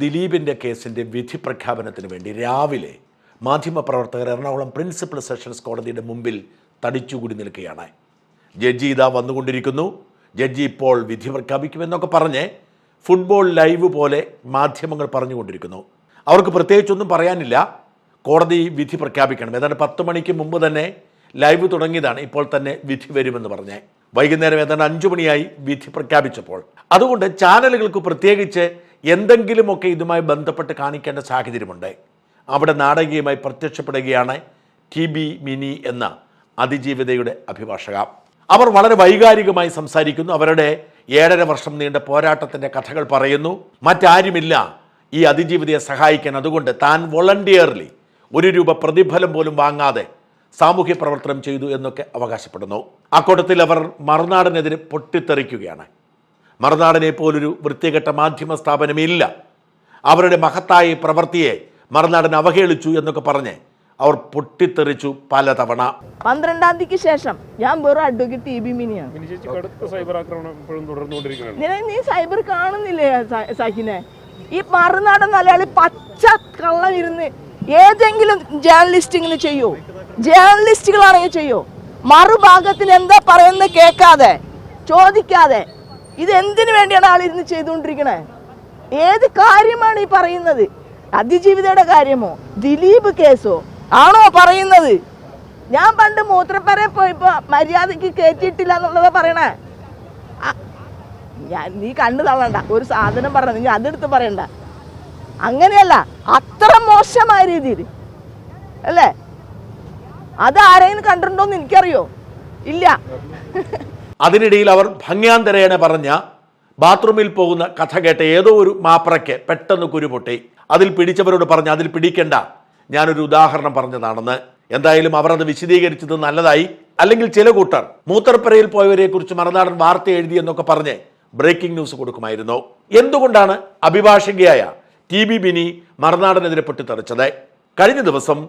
ദിലീപിന്റെ കേസിന്റെ വിധി പ്രഖ്യാപനത്തിന് വേണ്ടി രാവിലെ മാധ്യമപ്രവർത്തകർ എറണാകുളം പ്രിൻസിപ്പൽ സെഷൻസ് കോടതിയുടെ മുമ്പിൽ തടിച്ചുകൂടി നിൽക്കുകയാണ്. ജഡ്ജി ഇതാ വന്നുകൊണ്ടിരിക്കുന്നു. ജഡ്ജി ഇപ്പോൾ വിധി പ്രഖ്യാപിക്കുമെന്നൊക്കെ പറഞ്ഞ് ഫുട്ബോൾ ലൈവ് പോലെ മാധ്യമങ്ങൾ പറഞ്ഞുകൊണ്ടിരിക്കുന്നു. അവർക്ക് പ്രത്യേകിച്ചൊന്നും പറയാനില്ല. കോടതി വിധി പ്രഖ്യാപിക്കണം. ഏതാണ്ട് പത്ത് മണിക്ക് മുമ്പ് തന്നെ ലൈവ് തുടങ്ങിയതാണ് ഇപ്പോൾ തന്നെ വിധി വരുമെന്ന് പറഞ്ഞ്. വൈകുന്നേരം ഏതാണ്ട് അഞ്ചു മണിയായി വിധി പ്രഖ്യാപിച്ചപ്പോൾ. അതുകൊണ്ട് ചാനലുകൾക്ക് പ്രത്യേകിച്ച് എന്തെങ്കിലുമൊക്കെ ഇതുമായി ബന്ധപ്പെട്ട് കാണിക്കേണ്ട സാഹചര്യമുണ്ട്. അവിടെ നാടകീയമായി പ്രത്യക്ഷപ്പെടുകയാണ് ടി ബി മിനി എന്ന അതിജീവിതയുടെ അഭിഭാഷക. അവർ വളരെ വൈകാരികമായി സംസാരിക്കുന്നു. അവരുടെ ഏഴര വർഷം നീണ്ട പോരാട്ടത്തിന്റെ കഥകൾ പറയുന്നു. മറ്റാരുമില്ല ഈ അതിജീവിതയെ സഹായിക്കാൻ. അതുകൊണ്ട് താൻ വോളണ്ടിയർലി ഒരു രൂപ പ്രതിഫലം പോലും വാങ്ങാതെ സാമൂഹ്യ പ്രവർത്തനം ചെയ്തു എന്നൊക്കെ അവകാശപ്പെടുന്നു. അക്കൂട്ടത്തിൽ അവർ മറുനാടിനെതിരെ പൊട്ടിത്തെറിക്കുകയാണ്. മറുനാടിനെ പോലൊരു വൃത്തികെട്ട മാധ്യമ സ്ഥാപനമില്ല. അവരുടെ മഹത്തായ പ്രവൃത്തിയെ മറുനാടൻ അവഹേളിച്ചു എന്നൊക്കെ പറഞ്ഞ് അവർ പൊട്ടിത്തെറിച്ചു പലതവണ. പന്ത്രണ്ടാം തീയതിക്ക് ശേഷം ഞാൻ വെറും അഡ്വക്കേറ്റ് ടി ബി മിനിയാണ്. നീ സൈബർ കാണുന്നില്ലേ സഹിനെ? ഈ മറുനാടൻ മലയാളി പച്ച കള്ളം ഇരുന്ന് ഏതെങ്കിലും ജേർണലിസ്റ്റ് ഇങ്ങനെ ചെയ്യോ? ജേർണലിസ്റ്റുകളാണെങ്കിൽ ചെയ്യോ? മറുഭാഗത്തിന് എന്താ പറയുന്നത് കേൾക്കാതെ ചോദിക്കാതെ ഇത് എന്തിനു വേണ്ടിയാണ് ആളിരുന്ന് ചെയ്തുകൊണ്ടിരിക്കണേ? ഏത് കാര്യമാണ് ഈ പറയുന്നത്? അതിജീവിതയുടെ കാര്യമോ? ദിലീപ് കേസോ? ആണോ പറയുന്നത്? ഞാൻ പണ്ട് മൂത്രപ്പര പോയപ്പോ മര്യാദയ്ക്ക് കയറ്റിയിട്ടില്ല എന്നുള്ളതാ പറയണേ. ഞാൻ നീ കണ്ണു തള്ളണ്ട. ഒരു സാധനം പറഞ്ഞ നീ അതെടുത്ത് പറയണ്ട. അങ്ങനെയല്ല അത്ര മോശമായ രീതിയിൽ. അല്ലേ? അത് ആരെയും കണ്ടിട്ടുണ്ടോന്ന് എനിക്കറിയോ? ഇല്ല. അതിനിടയിൽ അവർ ഭംഗ്യാന്തരേണ പറഞ്ഞ ബാത്റൂമിൽ പോകുന്ന കഥ കേട്ട ഏതോ ഒരു മാപ്രയ്ക്ക് പെട്ടെന്ന് കുരുപൊട്ടി. അതിൽ പിടിച്ചവരോട് പറഞ്ഞ് അതിൽ പിടിക്കണ്ട. ഞാനൊരു ഉദാഹരണം പറഞ്ഞതാണെന്ന്. എന്തായാലും അവർ അത് വിശദീകരിച്ചത് നല്ലതായി. അല്ലെങ്കിൽ ചില കൂട്ടർ മൂത്രപ്പരയിൽ പോയവരെ കുറിച്ച് മറുനാടൻ വാർത്ത എഴുതി എന്നൊക്കെ പറഞ്ഞ് ബ്രേക്കിംഗ് ന്യൂസ് കൊടുക്കുമായിരുന്നു. എന്തുകൊണ്ടാണ് അഭിഭാഷകയായ ടി ബി ബിനി മറുനാടനെതിരെ പൊട്ടിത്തെറിച്ചത്? കഴിഞ്ഞ ദിവസം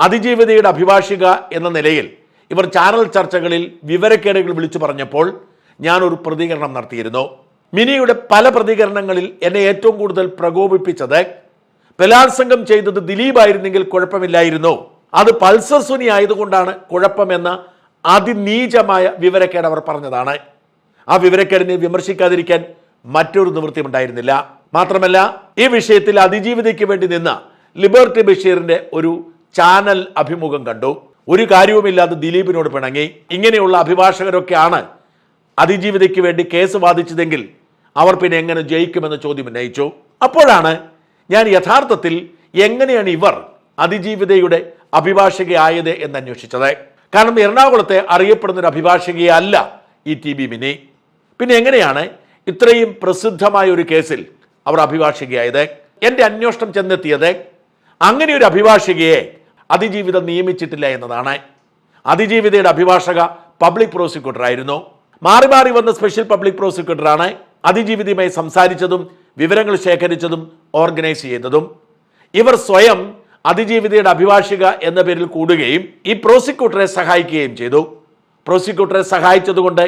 അതിജീവിതയുടെ അഭിഭാഷിക എന്ന നിലയിൽ ഇവർ ചാനൽ ചർച്ചകളിൽ വിവരക്കേടുകൾ വിളിച്ചു പറഞ്ഞപ്പോൾ ഞാനൊരു പ്രതികരണം നടത്തിയിരുന്നു. മിനിയുടെ പല പ്രതികരണങ്ങളിൽ എന്നെ ഏറ്റവും കൂടുതൽ പ്രകോപിപ്പിച്ചത് ബലാത്സംഗം ചെയ്തത് ദിലീപായിരുന്നെങ്കിൽ കുഴപ്പമില്ലായിരുന്നു. അത് പൾസർ സുനി ആയതുകൊണ്ടാണ് കുഴപ്പമെന്ന അതിനീചമായ വിവരക്കേട് അവർ പറഞ്ഞതാണ്. ആ വിവരക്കേടിനെ വിമർശിക്കാതിരിക്കാൻ മറ്റൊരു നിവൃത്തി നിവൃത്തിയുണ്ടായിരുന്നില്ല മാത്രമല്ല ഈ വിഷയത്തിൽ അതിജീവിതയ്ക്ക് വേണ്ടി നിന്ന ലിബർട്ടി ബഷീറിന്റെ ഒരു ചാനൽ അഭിമുഖം കണ്ടു. ഒരു കാര്യവുമില്ലാതെ ദിലീപിനോട് പിണങ്ങി. ഇങ്ങനെയുള്ള അഭിഭാഷകരൊക്കെയാണ് അതിജീവിതയ്ക്ക് വേണ്ടി കേസ് വാദിച്ചതെങ്കിൽ അവർ പിന്നെ എങ്ങനെ ജയിക്കുമെന്ന ചോദ്യം ഉന്നയിച്ചു. അപ്പോഴാണ് ഞാൻ യഥാർത്ഥത്തിൽ എങ്ങനെയാണ് ഇവർ അതിജീവിതയുടെ അഭിഭാഷകയായത് എന്ന് അന്വേഷിച്ചത്. കാരണം എറണാകുളത്തെ അറിയപ്പെടുന്ന ഒരു അഭിഭാഷകയല്ല ഈ ടി ബി മിനി പിന്നെ എങ്ങനെയാണ് ഇത്രയും പ്രസിദ്ധമായ ഒരു കേസിൽ അവർ അഭിഭാഷകയായത്? എന്റെ അന്വേഷണം ചെന്നെത്തിയത് അങ്ങനെ ഒരു അഭിഭാഷകയെ അതിജീവിതം നിയമിച്ചിട്ടില്ല എന്നതാണ്. അതിജീവിതയുടെ അഭിഭാഷക പബ്ലിക് പ്രോസിക്യൂട്ടർ ആയിരുന്നു മാറി മാറി വന്ന സ്പെഷ്യൽ പബ്ലിക് പ്രോസിക്യൂട്ടറാണ് അതിജീവിതയുമായി സംസാരിച്ചതും വിവരങ്ങൾ ശേഖരിച്ചതും ഓർഗനൈസ് ചെയ്തതും ഇവർ സ്വയം അതിജീവിതയുടെ അഭിഭാഷിക എന്ന പേരിൽ കൂടുകയും ഈ പ്രോസിക്യൂട്ടറെ സഹായിക്കുകയും ചെയ്തു. പ്രോസിക്യൂട്ടറെ സഹായിച്ചതുകൊണ്ട്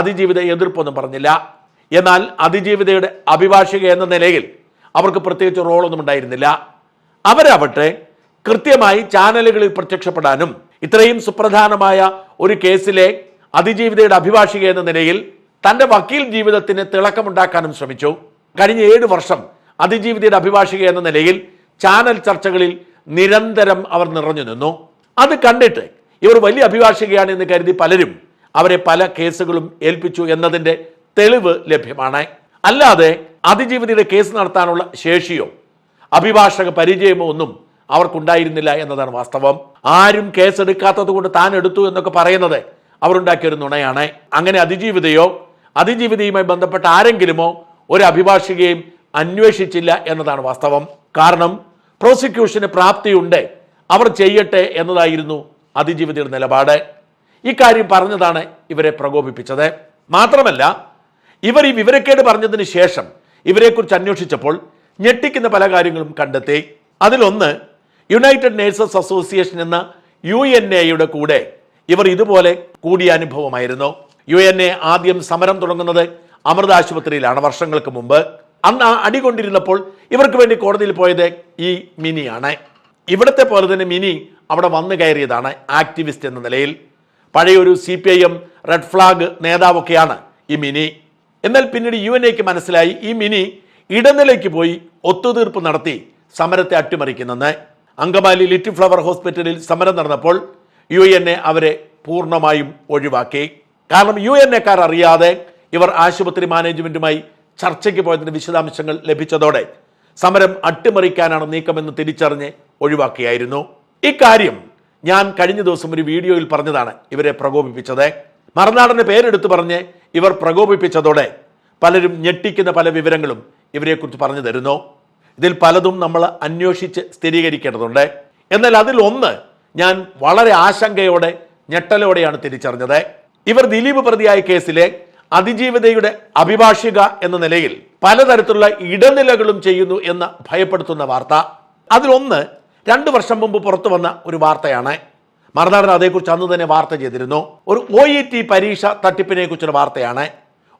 അതിജീവിത എതിർപ്പൊന്നും പറഞ്ഞില്ല. എന്നാൽ അതിജീവിതയുടെ അഭിഭാഷിക എന്ന നിലയിൽ അവർക്ക് പ്രത്യേകിച്ച് റോളൊന്നും ഉണ്ടായിരുന്നില്ല. അവരാവട്ടെ കൃത്യമായി ചാനലുകളിൽ പ്രത്യക്ഷപ്പെടാനും ഇത്രയും സുപ്രധാനമായ ഒരു കേസിലെ അതിജീവിതയുടെ അഭിഭാഷിക എന്ന നിലയിൽ തന്റെ വക്കീൽ ജീവിതത്തിന് തിളക്കമുണ്ടാക്കാനും ശ്രമിച്ചു. കഴിഞ്ഞ ഏഴ് വർഷം അതിജീവിതയുടെ അഭിഭാഷിക എന്ന നിലയിൽ ചാനൽ ചർച്ചകളിൽ നിരന്തരം അവർ നിറഞ്ഞു നിന്നു. അത് കണ്ടിട്ട് ഇവർ വലിയ അഭിഭാഷികയാണ് എന്ന് കരുതി പലരും അവരെ പല കേസുകളും ഏൽപ്പിച്ചു എന്നതിന്റെ തെളിവ് ലഭ്യമാണ്. അല്ലാതെ അതിജീവിതയുടെ കേസ് നടത്താനുള്ള ശേഷിയോ അഭിഭാഷക പരിചയമോ ഒന്നും അവർക്കുണ്ടായിരുന്നില്ല എന്നതാണ് വാസ്തവം. ആരും കേസെടുക്കാത്തത് കൊണ്ട് താൻ എടുത്തു എന്നൊക്കെ പറയുന്നത് അവരുണ്ടാക്കിയ ഒരു നുണയാണ്. അങ്ങനെ അതിജീവിതയോ അതിജീവിതയുമായി ബന്ധപ്പെട്ട ആരെങ്കിലുമോ ഒരു അഭിഭാഷികയും അന്വേഷിച്ചില്ല എന്നതാണ് വാസ്തവം. കാരണം പ്രോസിക്യൂഷന് പ്രാപ്തിയുണ്ട് അവർ ചെയ്യട്ടെ എന്നതായിരുന്നു അതിജീവിതയുടെ നിലപാട്. ഇക്കാര്യം പറഞ്ഞതാണ് ഇവരെ പ്രകോപിപ്പിച്ചത്. മാത്രമല്ല ഇവർ ഈ വിവരക്കേട് പറഞ്ഞതിന് ശേഷം ഇവരെക്കുറിച്ച് അന്വേഷിച്ചപ്പോൾ ഞെട്ടിക്കുന്ന പല കാര്യങ്ങളും കണ്ടെത്തി. അതിലൊന്ന് യുണൈറ്റഡ് നേഴ്സസ് അസോസിയേഷൻ എന്ന യു എൻ എയുടെ കൂടെ ഇവർ ഇതുപോലെ കൂടിയ അനുഭവമായിരുന്നു. യു എൻ എ ആദ്യം സമരം തുടങ്ങുന്നത് അമൃത ആശുപത്രിയിലാണ് വർഷങ്ങൾക്ക് മുമ്പ്. അന്ന് ആ അടി കൊണ്ടിരുന്നപ്പോൾ ഇവർക്ക് വേണ്ടി കോടതിയിൽ പോയത് ഈ മിനിയാണ്. ഇവിടുത്തെ പോലെ തന്നെ മിനി അവിടെ വന്നു കയറിയതാണ് ആക്ടിവിസ്റ്റ് എന്ന നിലയിൽ. പഴയൊരു C P I M red flag നേതാവൊക്കെയാണ് ഈ മിനി. എന്നാൽ പിന്നീട് യു എൻ എക്ക് മനസ്സിലായി ഈ മിനി ഇടനിലയ്ക്ക് പോയി ഒത്തുതീർപ്പ് നടത്തി സമരത്തെ അട്ടിമറിക്കുന്നെന്ന്. അങ്കമാലി ലിറ്റിൽ ഫ്ലവർ ഹോസ്പിറ്റലിൽ സമരം നടന്നപ്പോൾ യു എൻ എ അവരെ പൂർണമായും ഒഴിവാക്കി. കാരണം യു എൻ എക്കാർ അറിയാതെ ഇവർ ആശുപത്രി മാനേജ്മെന്റുമായി ചർച്ചയ്ക്ക് പോയതിന്റെ വിശദാംശങ്ങൾ ലഭിച്ചതോടെ സമരം അട്ടിമറിക്കാനാണ് നീക്കമെന്ന് തിരിച്ചറിഞ്ഞ് ഒഴിവാക്കിയായിരുന്നു. ഇക്കാര്യം ഞാൻ കഴിഞ്ഞ ദിവസം ഒരു വീഡിയോയിൽ പറഞ്ഞതാണ് ഇവരെ പ്രകോപിപ്പിച്ചത്. മറുനാടന്റെ പേരെടുത്ത് പറഞ്ഞ് ഇവർ പ്രകോപിപ്പിച്ചതോടെ പലരും ഞെട്ടിക്കുന്ന പല വിവരങ്ങളും ഇവരെക്കുറിച്ച് പറഞ്ഞു തരുന്നു. ഇതിൽ പലതും നമ്മൾ അന്വേഷിച്ച് സ്ഥിരീകരിക്കേണ്ടതുണ്ട്. എന്നാൽ അതിൽ ഒന്ന് ഞാൻ വളരെ ആശങ്കയോടെ ഞെട്ടലോടെയാണ് തിരിച്ചറിഞ്ഞത്. ഇവർ ദിലീപ് പ്രതിയായ കേസിലെ അതിജീവിതയുടെ അഭിഭാഷിക എന്ന നിലയിൽ പലതരത്തിലുള്ള ഇടനിലകളും ചെയ്യുന്നു എന്ന് ഭയപ്പെടുത്തുന്ന വാർത്ത. അതിലൊന്ന് രണ്ടു വർഷം മുമ്പ് പുറത്തു വന്ന ഒരു വാർത്തയാണ്. മറുനാടൻ അതേക്കുറിച്ച് അന്ന് തന്നെ വാർത്ത ചെയ്തിരുന്നു. ഒരു ഒ ഇ ടി പരീക്ഷ തട്ടിപ്പിനെ കുറിച്ചുള്ള വാർത്തയാണ്.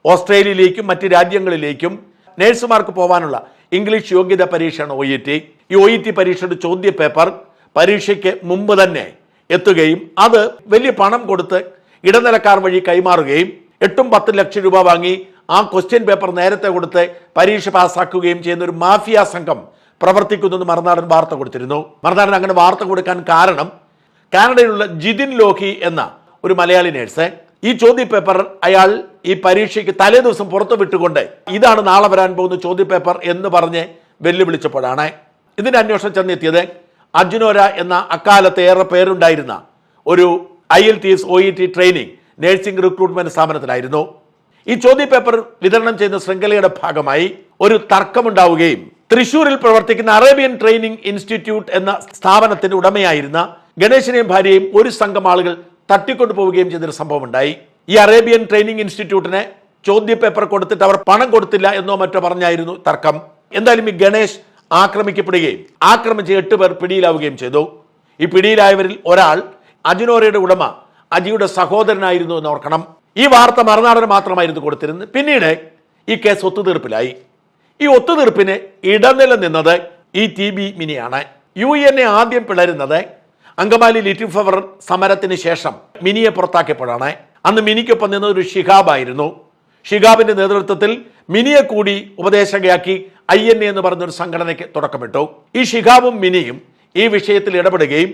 ഓസ്ട്രേലിയയിലേക്കും മറ്റ് രാജ്യങ്ങളിലേക്കും നഴ്സുമാർക്ക് പോകാനുള്ള ഇംഗ്ലീഷ് യോഗ്യത പരീക്ഷയാണ് ഒ ഇ ടി ഈ ഒ ഇ ടി പരീക്ഷയുടെ ചോദ്യ പേപ്പർ പരീക്ഷയ്ക്ക് മുമ്പ് തന്നെ എത്തുകയും അത് വലിയ പണം കൊടുത്ത് ഇടനിലക്കാർ വഴി കൈമാറുകയും എട്ടും പത്തും ലക്ഷം രൂപ വാങ്ങി ആ ക്വസ്റ്റ്യൻ പേപ്പർ നേരത്തെ കൊടുത്ത് പരീക്ഷ പാസ്സാക്കുകയും ചെയ്യുന്ന ഒരു മാഫിയ സംഘം പ്രവർത്തിക്കുന്നെന്ന് മറുനാടൻ വാർത്ത കൊടുത്തിരുന്നു. മറുനാടൻ അങ്ങനെ വാർത്ത കൊടുക്കാൻ കാരണം കാനഡയിലുള്ള ജിതിൻ ലോഹി എന്ന ഒരു മലയാളി നേഴ്സ് ഈ ചോദ്യപേപ്പർ അയാൾ ഈ പരീക്ഷയ്ക്ക് തലേ ദിവസം പുറത്തു വിട്ടുകൊണ്ട് ഇതാണ് നാളെ വരാൻ പോകുന്ന ചോദ്യപേപ്പർ എന്ന് പറഞ്ഞ് വെല്ലുവിളിച്ചപ്പോഴാണ് ഇതിന്റെ അന്വേഷണം ചെന്നെത്തിയത് അർജുനോര എന്ന അക്കാലത്ത് ഏറെ പേരുണ്ടായിരുന്ന ഒരു I L T S O E T training nursing recruitment സ്ഥാപനത്തിലായിരുന്നു. ഈ ചോദ്യപേപ്പർ വിതരണം ചെയ്യുന്ന ശൃംഖലയുടെ ഭാഗമായി ഒരു തർക്കമുണ്ടാവുകയും തൃശൂരിൽ പ്രവർത്തിക്കുന്ന അറേബ്യൻ ട്രെയിനിങ് ഇൻസ്റ്റിറ്റ്യൂട്ട് എന്ന സ്ഥാപനത്തിന്റെ ഉടമയായിരുന്ന ഗണേശനെയും ഭാര്യയും ഒരു സംഘം ആളുകൾ തട്ടിക്കൊണ്ടു പോവുകയും ചെയ്തൊരു സംഭവം ഉണ്ടായി ഈ അറേബ്യൻ ട്രെയിനിങ് ഇൻസ്റ്റിറ്റ്യൂട്ടിന് ചോദ്യ പേപ്പർ കൊടുത്തിട്ട് അവർ പണം കൊടുത്തില്ല എന്നോ മറ്റോ പറഞ്ഞായിരുന്നു തർക്കം. എന്തായാലും ഈ ഗണേഷ് ആക്രമിക്കപ്പെടുകയും ആക്രമിച്ച് എട്ട് പേർ പിടിയിലാവുകയും ചെയ്തു. ഈ പിടിയിലായവരിൽ ഒരാൾ അജിനോറയുടെ ഉടമ അജിയുടെ സഹോദരനായിരുന്നു എന്ന് ഓർക്കണം. ഈ വാർത്ത മറുനാടന് മാത്രമായിരുന്നു കൊടുത്തിരുന്നത്. പിന്നീട് ഈ കേസ് ഒത്തുതീർപ്പിലായി. ഈ ഒത്തുതീർപ്പിന് ഇടനില നിന്നത് ഈ ടി ബി മിനിയാണ്. യു എൻ എ ആദ്യം പിളരുന്നത് അങ്കമാലി ലിറ്റിൽ ഫ്ലവർ സമരത്തിന് ശേഷം മിനിയെ പുറത്താക്കിയപ്പോഴാണ് അന്ന് മിനിക്കൊപ്പം നിന്നത് ഒരു ഷിഹാബായിരുന്നു. ഷിഹാബിന്റെ നേതൃത്വത്തിൽ മിനിയെ കൂടി ഉപദേശകയാക്കി ഐ എൻ എ എന്ന് പറഞ്ഞൊരു സംഘടനയ്ക്ക് തുടക്കമിട്ടു. ഈ ഷിഹാബും മിനിയും ഈ വിഷയത്തിൽ ഇടപെടുകയും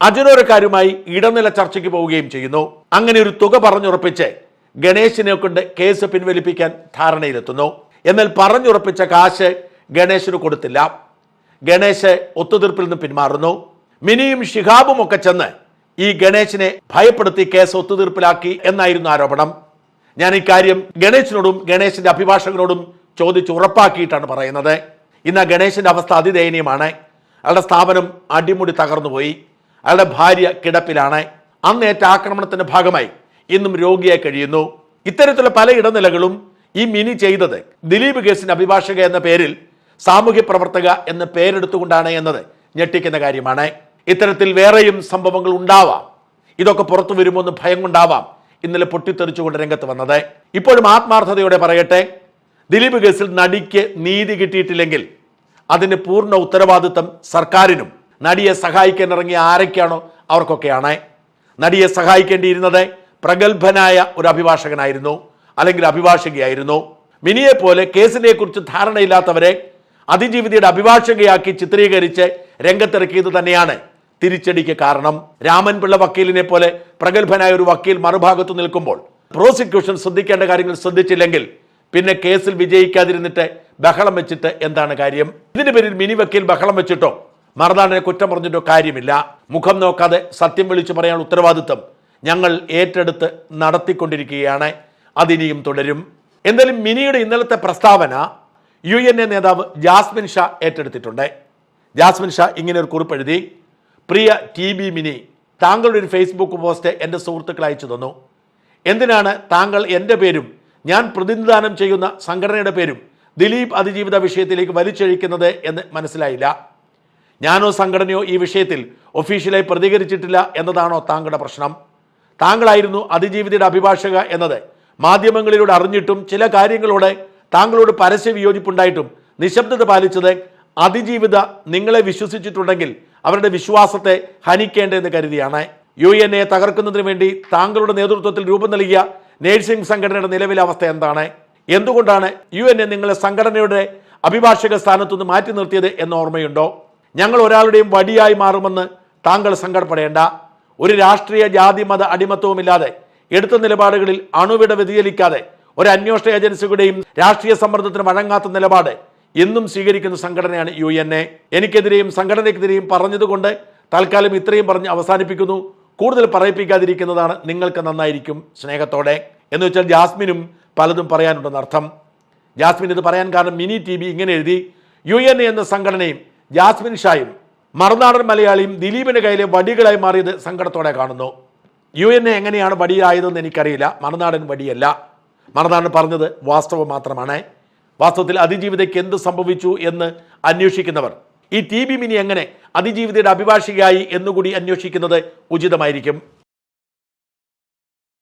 അജനോരക്കാരുമായി ഇടനില ചർച്ചയ്ക്ക് പോവുകയും ചെയ്യുന്നു. അങ്ങനെ ഒരു തുക പറഞ്ഞുറപ്പിച്ച് ഗണേശിനെ കൊണ്ട് കേസ് പിൻവലിപ്പിക്കാൻ ധാരണയിലെത്തുന്നു. എന്നാൽ പറഞ്ഞുറപ്പിച്ച കാശ് ഗണേശിന് കൊടുത്തില്ല. ഗണേശ് ഒത്തുതീർപ്പിൽ നിന്ന് പിന്മാറുന്നു. മിനിയും ഷിഹാബും ഒക്കെ ചെന്ന് ഈ ഗണേശിനെ ഭയപ്പെടുത്തി കേസ് ഒത്തുതീർപ്പിലാക്കി എന്നായിരുന്നു ആരോപണം. ഞാൻ ഇക്കാര്യം ഗണേശിനോടും ഗണേശിന്റെ അഭിഭാഷകനോടും ചോദിച്ച് ഉറപ്പാക്കിയിട്ടാണ് പറയുന്നത്. ഇന്ന് ഗണേശിന്റെ അവസ്ഥ അതിദയനീയമാണ്. അയാളുടെ സ്ഥാപനം അടിമുടി തകർന്നുപോയി. അയാളുടെ ഭാര്യ കിടപ്പിലാണ്. അന്നേറ്റ ആക്രമണത്തിന്റെ ഭാഗമായി ഇന്നും രോഗിയായി കഴിയുന്നു. ഇത്തരത്തിലുള്ള പല ഇടനിലകളും ഈ മിനി ചെയ്തത് ദിലീപ് കേസിന്റെ അഭിഭാഷക എന്ന പേരിൽ സാമൂഹ്യ പ്രവർത്തക എന്ന പേരെടുത്തുകൊണ്ടാണ് എന്നത് ഞെട്ടിക്കുന്ന കാര്യമാണ്. ഇത്തരത്തിൽ വേറെയും സംഭവങ്ങൾ ഉണ്ടാവാം. ഇതൊക്കെ പുറത്തു വരുമോ എന്ന് ഭയം കൊണ്ടാവാം. ഇന്നലെ പൊട്ടിത്തെറിച്ചുകൊണ്ട് രംഗത്ത് വന്നത്. ഇപ്പോഴും ആത്മാർത്ഥതയോടെ പറയട്ടെ ദിലീപ് കേസിൽ നടിക്ക് നീതി കിട്ടിയിട്ടില്ലെങ്കിൽ അതിന് പൂർണ ഉത്തരവാദിത്തം സർക്കാരിനും. നടിയെ സഹായിക്കാൻ ഇറങ്ങിയ ആരൊക്കെയാണോ അവർക്കൊക്കെയാണ്. നടിയെ സഹായിക്കേണ്ടിയിരുന്നത് പ്രഗത്ഭനായ ഒരു അഭിഭാഷകനായിരുന്നു അല്ലെങ്കിൽ അഭിഭാഷകയായിരുന്നു. മിനിയെ പോലെ കേസിനെ കുറിച്ച് ധാരണയില്ലാത്തവരെ അതിജീവിതയുടെ അഭിഭാഷകയാക്കി ചിത്രീകരിച്ച് രംഗത്തിറക്കിയത് തന്നെയാണ്. തിരിച്ചടിക്ക് കാരണം രാമൻപിള്ള വക്കീലിനെ പോലെ പ്രഗത്ഭനായ ഒരു വക്കീൽ മറുഭാഗത്ത് നിൽക്കുമ്പോൾ പ്രോസിക്യൂഷൻ ശ്രദ്ധിക്കേണ്ട കാര്യങ്ങൾ ശ്രദ്ധിച്ചില്ലെങ്കിൽ പിന്നെ കേസിൽ വിജയിക്കാതിരുന്നിട്ട് ബഹളം വെച്ചിട്ട് എന്താണ് കാര്യം? ഇതിന് പേരിൽ മിനി വക്കീൽ ബഹളം വെച്ചിട്ടോ മറുനാടിനെ കുറ്റം പറഞ്ഞിട്ടോ കാര്യമില്ല. മുഖം നോക്കാതെ സത്യം വിളിച്ചു പറയാനുള്ള ഉത്തരവാദിത്വം ഞങ്ങൾ ഏറ്റെടുത്ത് നടത്തിക്കൊണ്ടിരിക്കുകയാണ്. അതിനിയും തുടരും. എന്തായാലും മിനിയുടെ ഇന്നലത്തെ പ്രസ്താവന യു എൻ എ നേതാവ് ജാസ്മിൻ ഷാ ഏറ്റെടുത്തിട്ടുണ്ട്. ജാസ്മിൻ ഷാ ഇങ്ങനെ ഒരു കുറിപ്പ് എഴുതി പ്രിയ ടി ബി മിനി താങ്കളുടെ ഒരു ഫേസ്ബുക്ക് പോസ്റ്റ് എന്റെ സുഹൃത്തുക്കൾ അയച്ചു തന്നു. എന്തിനാണ് താങ്കൾ എന്റെ പേരും ഞാൻ പ്രതിനിധാനം ചെയ്യുന്ന സംഘടനയുടെ പേരും ദിലീപ് അതിജീവിത വിഷയത്തിലേക്ക് വലിച്ചഴിക്കുന്നത് എന്ന് മനസ്സിലായില്ല. ഞാനോ സംഘടനയോ ഈ വിഷയത്തിൽ ഒഫീഷ്യലായി പ്രതികരിച്ചിട്ടില്ല എന്നതാണോ താങ്കളുടെ പ്രശ്നം? താങ്കളായിരുന്നു അതിജീവിതയുടെ അഭിഭാഷക എന്നത്. മാധ്യമങ്ങളിലൂടെ അറിഞ്ഞിട്ടും ചില കാര്യങ്ങളോട് താങ്കളോട് പരസ്യ വിയോജിപ്പുണ്ടായിട്ടും നിശബ്ദത പാലിച്ചത് അതിജീവിത നിങ്ങളെ വിശ്വസിച്ചിട്ടുണ്ടെങ്കിൽ അവരുടെ വിശ്വാസത്തെ ഹനിക്കേണ്ടതെന്ന് കരുതിയാണ്. യു എൻ എ തകർക്കുന്നതിന് വേണ്ടി താങ്കളുടെ നേതൃത്വത്തിൽ രൂപം നൽകിയ നേഴ്സിംഗ് സംഘടനയുടെ നിലവിലെ അവസ്ഥ എന്താണ്? എന്തുകൊണ്ടാണ് യു എൻ എ നിങ്ങളെ സംഘടനയുടെ അഭിഭാഷക സ്ഥാനത്തുനിന്ന് മാറ്റി നിർത്തിയത് എന്ന് ഓർമ്മയുണ്ടോ? ഞങ്ങൾ ഒരാളുടെയും വടിയായി മാറുമെന്ന് താങ്കൾ സങ്കടപ്പെടേണ്ട. ഒരു രാഷ്ട്രീയ ജാതി മത അടിമത്വവുമില്ലാതെ എടുത്ത നിലപാടുകളിൽ അണുവിട വ്യതിചലിക്കാതെ ഒരു അന്വേഷണ ഏജൻസിയുടെയും രാഷ്ട്രീയ സമ്മർദ്ദത്തിന് വഴങ്ങാത്ത നിലപാട് എന്നും സ്വീകരിക്കുന്ന സംഘടനയാണ് യു എൻ എ. എനിക്കെതിരെയും സംഘടനയ്ക്കെതിരെയും പറഞ്ഞതുകൊണ്ട് തൽക്കാലം ഇത്രയും പറഞ്ഞ് അവസാനിപ്പിക്കുന്നു. കൂടുതൽ പറയിപ്പിക്കാതിരിക്കുന്നതാണ് നിങ്ങൾക്ക് നന്നായിരിക്കും സ്നേഹത്തോടെ. എന്ന് വെച്ചാൽ ജാസ്മിനും പലതും പറയാനുണ്ടെന്ന് അർത്ഥം. ജാസ്മിൻ ഇത് പറയാൻ കാരണം മിനി ടി ബി ഇങ്ങനെ എഴുതി യു എൻ എ എന്ന സംഘടനയും ജാസ്മിൻ ഷായും മറുനാടൻ മലയാളിയും ദിലീപിന്റെ കയ്യിലെ വടികളായി മാറിയത് സങ്കടത്തോടെ കാണുന്നു. യു എൻ എ എങ്ങനെയാണ് വടിയായതെന്ന് എനിക്കറിയില്ല. മറുനാടൻ വടിയല്ല. മറുനാടൻ പറഞ്ഞത് വാസ്തവം മാത്രമാണ്. വാസ്തവത്തിൽ അതിജീവിതയ്ക്ക് എന്ത് സംഭവിച്ചു എന്ന് അന്വേഷിക്കുന്നവർ. ഈ ടി ബി മിനി എങ്ങനെ അതിജീവിതയുടെ അഭിഭാഷികയായി എന്നുകൂടി അന്വേഷിക്കുന്നത് ഉചിതമായിരിക്കും.